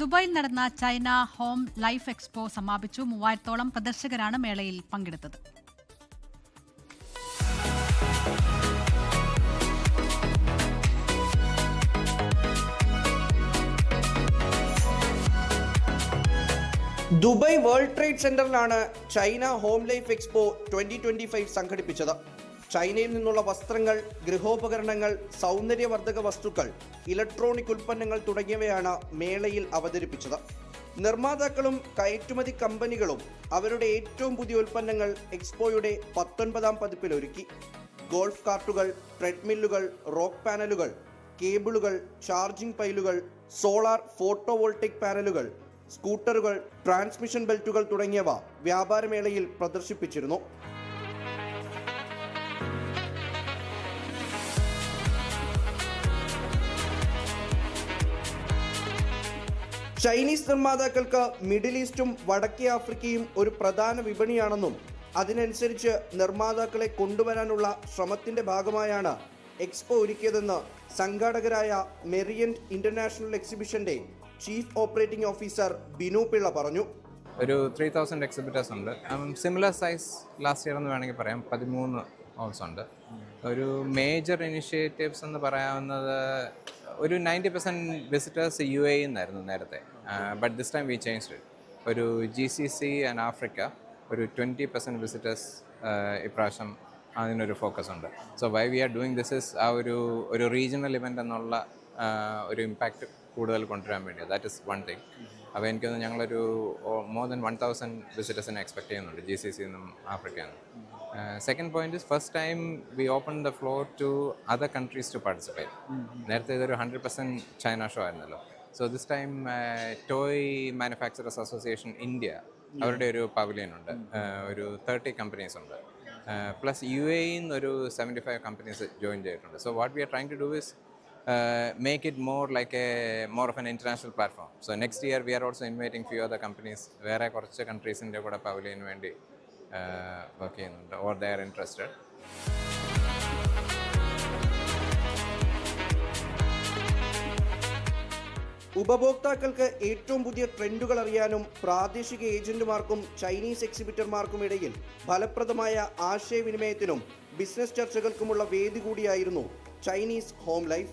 ദുബായിൽ നടന്ന China home life expo സമാപിച്ചു. മൂവായിരത്തോളം പ്രദർശകരാണ് മേളയിൽ പങ്കെടുത്തത്. Dubai world trade സെന്ററിലാണ് China home life expo twenty twenty five സംഘടിപ്പിച്ചത്. ചൈനയിൽ നിന്നുള്ള വസ്ത്രങ്ങൾ ഗൃഹോപകരണങ്ങൾ സൗന്ദര്യവർദ്ധക വസ്തുക്കൾ ഇലക്ട്രോണിക് ഉൽപ്പന്നങ്ങൾ തുടങ്ങിയവയാണ് മേളയിൽ അവതരിപ്പിച്ചത്. നിർമ്മാതാക്കളും കയറ്റുമതി കമ്പനികളും അവരുടെ ഏറ്റവും പുതിയ ഉൽപ്പന്നങ്ങൾ എക്സ്പോയുടെ പത്തൊൻപതാം പതിപ്പിൽ ഒരുക്കി ഗോൾഫ് കാർട്ടുകൾ ട്രെഡ്മില്ലുകൾ റോക്ക് പാനലുകൾ കേബിളുകൾ ചാർജിംഗ് പൈലുകൾ സോളാർ ഫോട്ടോവോൾട്ടിക് പാനലുകൾ സ്കൂട്ടറുകൾ ട്രാൻസ്മിഷൻ ബെൽറ്റുകൾ തുടങ്ങിയവ വ്യാപാരമേളയിൽ പ്രദർശിപ്പിച്ചിരുന്നു. ചൈനീസ് നിർമ്മാതാക്കൾക്ക് മിഡിൽ ഈസ്റ്റും വടക്കേ ആഫ്രിക്കയും ഒരു പ്രധാന വിപണിയാണെന്നും അതിനനുസരിച്ച് നിർമ്മാതാക്കളെ കൊണ്ടുവരാനുള്ള ശ്രമത്തിന്റെ ഭാഗമായാണ് എക്സ്പോ ഒരുക്കിയതെന്ന് സംഘാടകരായ Meriant international എക്സിബിഷന്റെ chief operating officer Binu Pillai പറഞ്ഞു. ഒരു ത്രീ തൗസൻഡ് എക്സിബിറ്റേഴ്സ് ഉണ്ട്. സിമിലർ സൈസ് ലാസ്റ്റ് ഇയർ എന്ന് വേണമെങ്കിൽ പറയാം. പതിമൂന്ന് ഹോൾസ് ഉണ്ട്. ഒരു മേജർ ഇനിഷ്യേറ്റീവ്സ് എന്ന് പറയാവുന്നത് ഒരു ninety percent visitors U A എന്നായിരുന്നു നേരത്തെ. But this time we change ഒരു G C C and Africa ഒരു ട്വന്റി പെർസെന്റ് വിസിറ്റേഴ്സ് ഇപ്രാവശ്യം അതിനൊരു ഫോക്കസ് ഉണ്ട്. So why we are doing this is ah ഒരു ഒരു റീജിയണൽ ഇവന്റ് എന്നുള്ള ഒരു ഇമ്പാക്റ്റ് കൂടുതൽ കൊണ്ടുവരാൻ വേണ്ടി ദാറ്റ് ഇസ് വൺ തിങ് അപ്പോൾ എനിക്കൊന്ന് ഞങ്ങളൊരു മോർ ദൻ വൺ തൗസൻഡ് വിസിറ്റേഴ്സിനെ എക്സ്പെക്ട് ചെയ്യുന്നുണ്ട് ജി സി സിന്നും ആഫ്രിക്കയിൽ നിന്നും. Second point is first time we open the floor to other countries to participate നേരത്തെ ഇതൊരു ഹൺഡ്രഡ് പെർസെന്റ് ചൈന ഷോ ആയിരുന്നല്ലോ. So this time toy manufacturers association India അവരുടെ ഒരു പവലിയൻ ഉണ്ട്. ഒരു തേർട്ടി കമ്പനീസ് ഉണ്ട്. പ്ലസ് യു എയിൽ ഒരു സെവന്റി ഫൈവ് കമ്പനീസ് ജോയിൻ ചെയ്തിട്ടുണ്ട്. So what we are trying to do is make it more like a more of an international platform. So next year we are also inviting few other companies. വേറെ കുറച്ച് കൺട്രീസിന്റെ കൂടെ പവലിയന് വേണ്ടി work ചെയ്യുന്നുണ്ട്. Or they are interested ഉപഭോക്താക്കൾക്ക് ഏറ്റവും പുതിയ ട്രെൻഡുകൾ അറിയാനും പ്രാദേശിക ഏജന്റുമാർക്കും ചൈനീസ് എക്സിബിറ്റർമാർക്കും ഇടയിൽ ഫലപ്രദമായ ആശയവിനിമയത്തിനും ബിസിനസ് ചർച്ചകൾക്കുമുള്ള വേദി കൂടിയായിരുന്നു Chinese home life